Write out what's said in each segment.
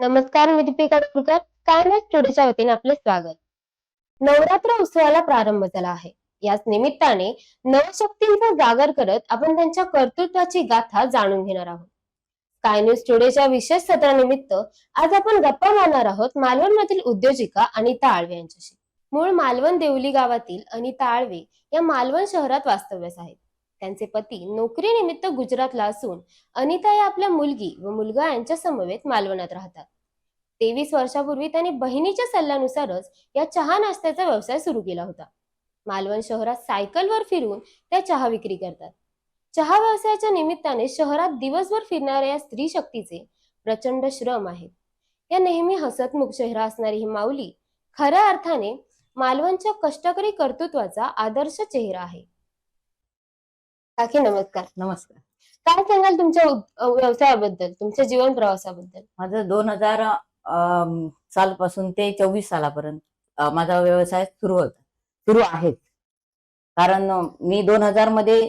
नमस्कार मी दीपिका नागपूरकर कायमच स्टुडिओच्या वतीने आपले स्वागत. नवरात्र उत्सवाला प्रारंभ झाला आहे. याच निमित्ताने नवशक्तींचा जागर करत आपण त्यांच्या कर्तृत्वाची गाथा जाणून घेणार आहोत. काय न्यूज स्टुडिओच्या विशेष सत्रानिमित्त आज आपण गप्पा मारणार आहोत मालवण मधील उद्योजिका अनिता आळवे यांच्याशी. मूळ मालवण देवली गावातील अनिता आळवे या मालवण शहरात वास्तव्यास आहेत. त्यांचे पती नोकरीनिमित्त गुजरातला असून अनिता या आपल्या मुलगी व मुलगा यांच्या समवेत मालवणात राहतात. तेवीस वर्षापूर्वी त्यांनी बहिणीच्या सल्ल्यानुसारच या चहा नाश्त्याचा व्यवसाय सुरू केला होता. मालवण शहरात सायकलवर फिरून त्या चहा विक्री करतात. चहा व्यवसायाच्या निमित्ताने शहरात दिवसभर फिरणाऱ्या या स्त्री शक्तीचे प्रचंड श्रम आहेत या नेहमी हसतमुख चेहरा असणारी ही माऊली खऱ्या अर्थाने मालवणच्या कष्टकरी कर्तृत्वाचा आदर्श चेहरा आहे. काकी नमस्कार. नमस्कार. काय सांगाल तुमच्या उद- व्यवसायाबद्दल तुमच्या जीवन प्रवासाबद्दल? माझं दोन हजार सालपासून ते चोवीस सालापर्यंत अं, माझा व्यवसाय सुरू होता. सुरू आहेच कारण अं, मी दोन हजारमध्ये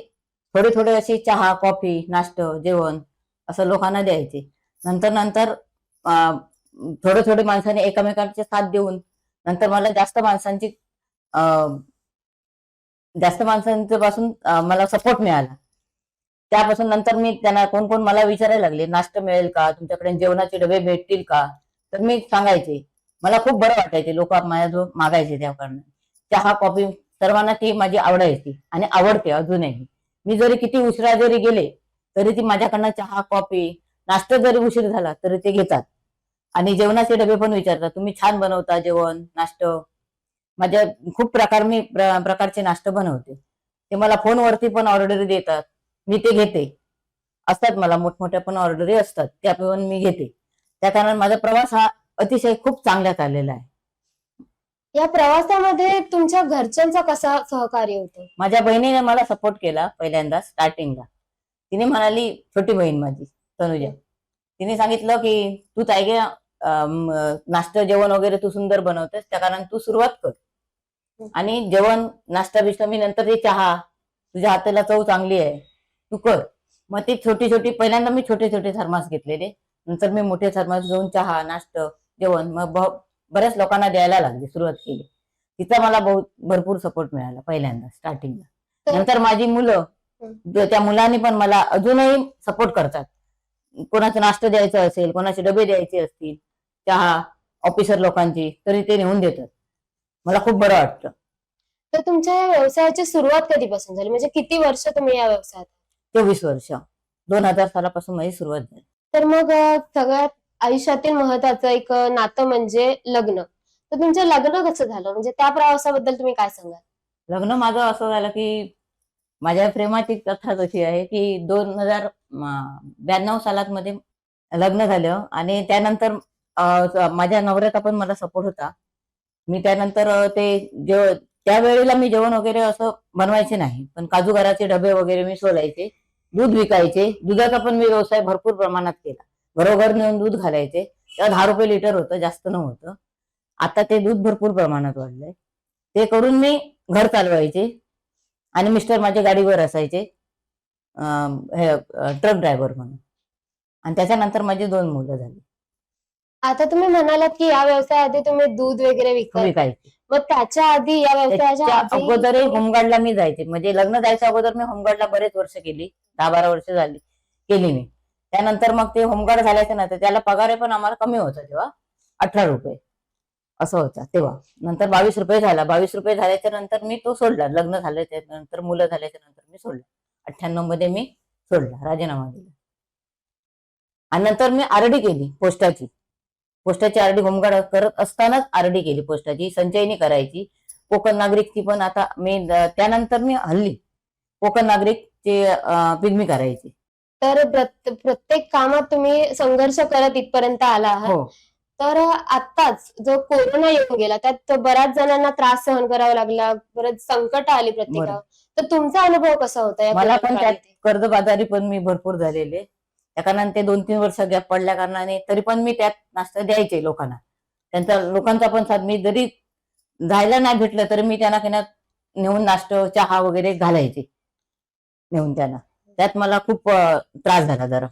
थोडे थोडे असे चहा कॉफी नाश्त जेवण असं लोकांना द्यायचे. नंतर नंतर अं, थोडे थोडे माणसाने एकमेकांचे साथ देऊन नंतर मला जास्त माणसांची अं, जास्त माणसांच्या पासून मला सपोर्ट मिळाला. त्यापासून नंतर मी त्यांना कोण कोण मला विचारायला लागले नाश्ता मिळेल का? तुमच्याकडे जेवणाचे डबे भेटतील का? तर मी सांगायचे. मला खूप बरं वाटायचे. लोक माझ्याजवळ मागायचे त्या कारण चहा कॉफी सर्वांना ती माझी आवडायची आणि आवडते अजूनही. मी जरी किती उशिरा जरी गेले तरी ती माझ्याकडनं चहा कॉफी नाश्ता जरी उशीर झाला तरी ते घेतात. आणि जेवणाचे डबे पण विचारतात. तुम्ही छान बनवता जेवण नाश्त. माझ्या खूप प्रकार मी प्र- प्रकारचे नाश्ते बनवते. ते मला फोनवरती पण ऑर्डर देतात. मी ते घेते. असतात मला मोठमोठ्या पण ऑर्डरी असतात. त्या पण मी घेते. त्या कारण माझा प्रवास हा अतिशय खूप चांगला चाललेला आहे. या प्रवासामध्ये तुमच्या घरच्यांचा कसा सहकार्य होतो? माझ्या बहिणीने मला सपोर्ट केला पहिल्यांदा स्टार्टिंगला तिने म्हणाली छोटी बहीण माझी तनुजा. तिने सांगितलं की तू तायगे नाश्ता जेवण वगैरे तू सुंदर बनवतेस. त्या कारण तू सुरुवात कर. आणि जेवण नाश्ता बिष्टा मी नंतर ते चहा. तुझ्या हाताला चव चांगली आहे. तू कर. मग ते छोटी छोटी पहिल्यांदा मी छोटे छोटे थर्मास घेतलेले. नंतर मी मोठे थर्मास घेऊन चहा नाश्ता जेवण मग बऱ्याच लोकांना द्यायला लागले सुरुवात केली. तिचा मला बहुत भरपूर सपोर्ट मिळाला पहिल्यांदा स्टार्टिंगला तर- नंतर माझी मुलं त्या मुलांनी पण मला अजूनही सपोर्ट करतात. कोणाचं नाश्ता द्यायचं असेल कोणाचे डबे द्यायचे असतील चहा ऑफिसर लोकांची तरी ते नेऊन देतात. मला खूप बरं वाटतं. तर तुमच्या या व्यवसायाची सुरुवात कधीपासून झाली? म्हणजे किती वर्ष तुम्ही या व्यवसायात चोवीस वर्ष. दोन हजार सालापासून माझी सुरुवात झाली. तर मग अ, सगळ्यात आयुष्यातील महत्वाचं एक अ, नातं म्हणजे लग्न. तर तुमचं लग्न कसं झालं? म्हणजे त्या प्रवासाबद्दल तुम्ही काय सांगाल? लग्न माझं असं झालं की माझ्या प्रेमाची कथा तशी आहे की दोन हजार ब्याण्णव सालात मध्ये लग्न झालं आणि त्यानंतर अं, स- माझ्या नवऱ्याचा पण मला सपोर्ट होता. मी त्यानंतर ते जेव त्यावेळेला मी जेवण वगैरे असं बनवायचे नाही. पण काजूगराचे डबे वगैरे मी सोलायचे दूध विकायचे. दुधाचा पण मी व्यवसाय भरपूर प्रमाणात केला. घरोघर नेऊन दूध घालायचे. तेव्हा दहा रुपये लिटर होतं जास्त नव्हतं. आता ते दूध भरपूर प्रमाणात वाढलंय. ते करून मी घर चालवायचे आणि मिस्टर माझ्या गाडीवर असायचे. हे ट्रक ड्रायव्हर म्हणून. आणि त्याच्यानंतर माझी दोन मुलं झाली. आता तुम्ही म्हणालात की या व्यवसायाआधी तुम्ही दूध वगैरे विकत. विकायची मग त्याच्या आधी या व्यवसायाच्या आधी अगोदरही होमगार्डला मी जायचे. म्हणजे लग्न जायच्या अगोदर मी होमगार्डला बरेच वर्ष केली. दहा बारा वर्ष झाली. केली मी. त्यानंतर मग ते होमगार्ड झाल्याच्यानंतर त्याला पगार पण आम्हाला कमी होता तेव्हा. अठरा रुपये. असं होता तेव्हा. नंतर बावीस रुपये झाला. बावीस रुपये झाल्याच्यानंतर मी तो सोडला. लग्न झाल्याच्यानंतर मुलं झाल्याच्यानंतर मी सोडला. अठ्ठ्याण्णवमध्ये मी सोडला. राजीनामा दिला. आणि नंतर मी आरडी केली पोस्टाची. पोस्टाची आरडी होमगार्ड करत असतानाच आरडी केली पोस्टाची संचयनी करायची. कोकण नागरिकची पण आता मी त्यानंतर मी हल्ली. कोकण नागरिकची पिगमी करायची. तर प्रत- प्रत्येक कामात तुम्ही संघर्ष करत इथपर्यंत आला आहात. हो. तर आत्ताच जो कोरोना येऊन गेला त्यात बऱ्याच जणांना त्रास सहन करावा लागला परत संकट आली प्रत्येकावर. तर तुमचा अनुभव कसा होता मला पण? कर्जबाजारी पण मी भरपूर झालेले. त्या कारणाने ते दोन तीन वर्ष गॅप पडल्या कारणाने तरी पण मी त्यात नाश्ता द्यायचे लोकांना. त्यांचा लोकांचा पण साथ मी जरी जायला नाही भेटलं तरी मी त्यांना किनात नेऊन नाश्ता चहा वगैरे घालायचे. नेऊन त्यांना. त्यात मला खूप त्रास झाला जरा.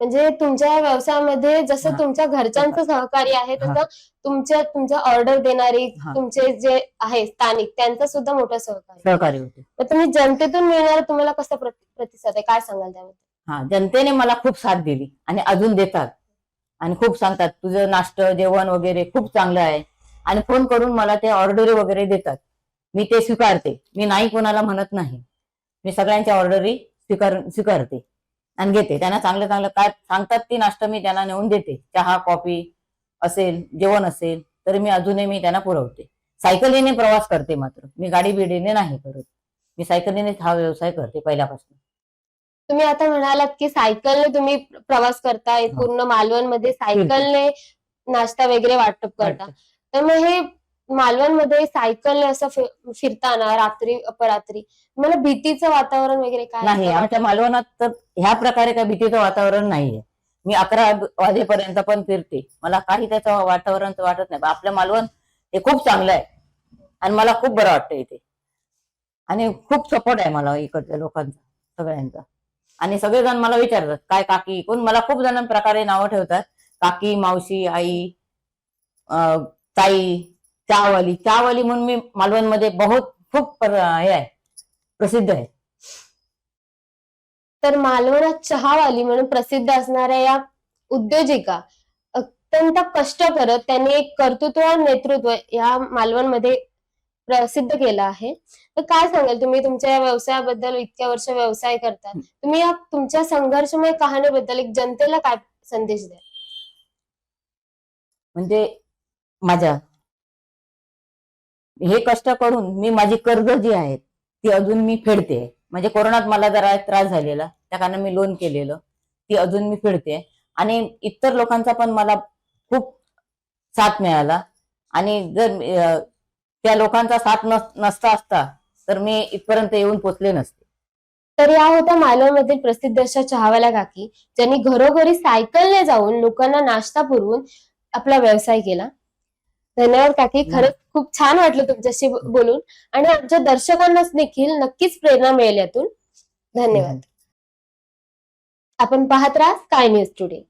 म्हणजे तुमच्या व्यवसायामध्ये जसं. तुमच्या घरच्यांचं सहकार्य आहे. तसं तुमच्या तुमच्या ऑर्डर देणारी. तुमचे जे आहे स्थानिक त्यांचं सुद्धा मोठं सहकार्य. सहकार्य होते. तर तुम्ही जनतेतून मिळणारा तुम्हाला कसा प्रति- प्रतिसाद आहे? काय सांगाल त्याबद्दल? हा जनतेने मला खूप साथ दिली आणि अजून देतात. आणि खूप सांगतात तुझं नाश्त जेवण वगैरे खूप चांगलं आहे. आणि फोन करून मला ते ऑर्डरी वगैरे देतात. मी ते स्वीकारते. मी नाही कोणाला म्हणत नाही. मी सगळ्यांच्या ऑर्डरी स्वीकार स्वीकारते आणि घेते. त्यांना चांगलं चांगलं काय सांगतात ती नाश्ता मी त्यांना नेऊन देते. चहा कॉफी असेल जेवण असेल तर मी अजूनही मी त्यांना पुरवते. सायकलीने प्रवास करते मात्र. मी गाडी बिडीने नाही करत. मी सायकलीनेच हा व्यवसाय करते पहिल्यापासून. तुम्ही आता म्हणालात की सायकलने तुम्ही प्रवास करताय पूर्ण मालवणमध्ये सायकलने नाश्ता वगैरे वाटप करता. तर मग हे मालवणमध्ये सायकलने असं फिरताना रात्री अपरात्री मला भीतीचं वातावरण वगैरे काय नाही आमच्या मालवणात तर ह्या प्रकारे काही भीतीचं वातावरण नाहीये. मी अकरा वाजेपर्यंत पण फिरते. मला काही त्याचं वातावरण वाटत नाही. आपलं मालवण हे खूप चांगलं आहे. आणि मला खूप बरं वाटतं इथे. आणि खूप सपोर्ट आहे मला इकडच्या लोकांचा सगळ्यांचा. आणि सगळेजण मला विचारतात काय काकी कोण? मला खूप जण प्रकारे नावं ठेवतात. काकी मावशी आई ताई चहावाली चहावाली म्हणून मी मालवणमध्ये बहुत खूप हे आहे प्रसिद्ध आहे. तर मालवणात चहावाली म्हणून प्रसिद्ध असणाऱ्या या उद्योजिका अत्यंत कष्ट करत त्यांनी एक कर्तृत्व नेतृत्व या मालवणमध्ये प्रसिद्ध केलं आहे. तर काय सांगाल तुम्ही? तुमच्या या व्यवसायाबद्दल इतक्या वर्ष व्यवसाय करता तुम्ही या तुमच्या संघर्षमय कहाणीबद्दल एक जनतेला काय संदेश द्या म्हणजे माझ्या हे कष्ट करून मी माझी कर्ज जी आहेत ती अजून मी फेडते. म्हणजे कोरोनात मला जरा त्रास झालेला. त्या कारण मी लोन केलेलं. ती अजून मी फेडते. आणि इतर लोकांचा पण मला खूप साथ मिळाला. आणि जर त्या लोकांचा साथ नस- नसता असता तर मी इथपर्यंत येऊन पोचले नसते. तर या होत्या मालवणमधील प्रसिद्ध अशा चहावाल्या काकी ज्यांनी घरोघरी सायकलने जाऊन लोकांना नाश्ता पुरवून आपला व्यवसाय केला. धन्यवाद काकी खरंच खूप छान वाटलं तुमच्याशी बोलून आणि आमच्या दर्शकांना देखील नक्कीच प्रेरणा मिळेल यातून. धन्यवाद. आपण पाहत राहा स्काय न्यूज टुडे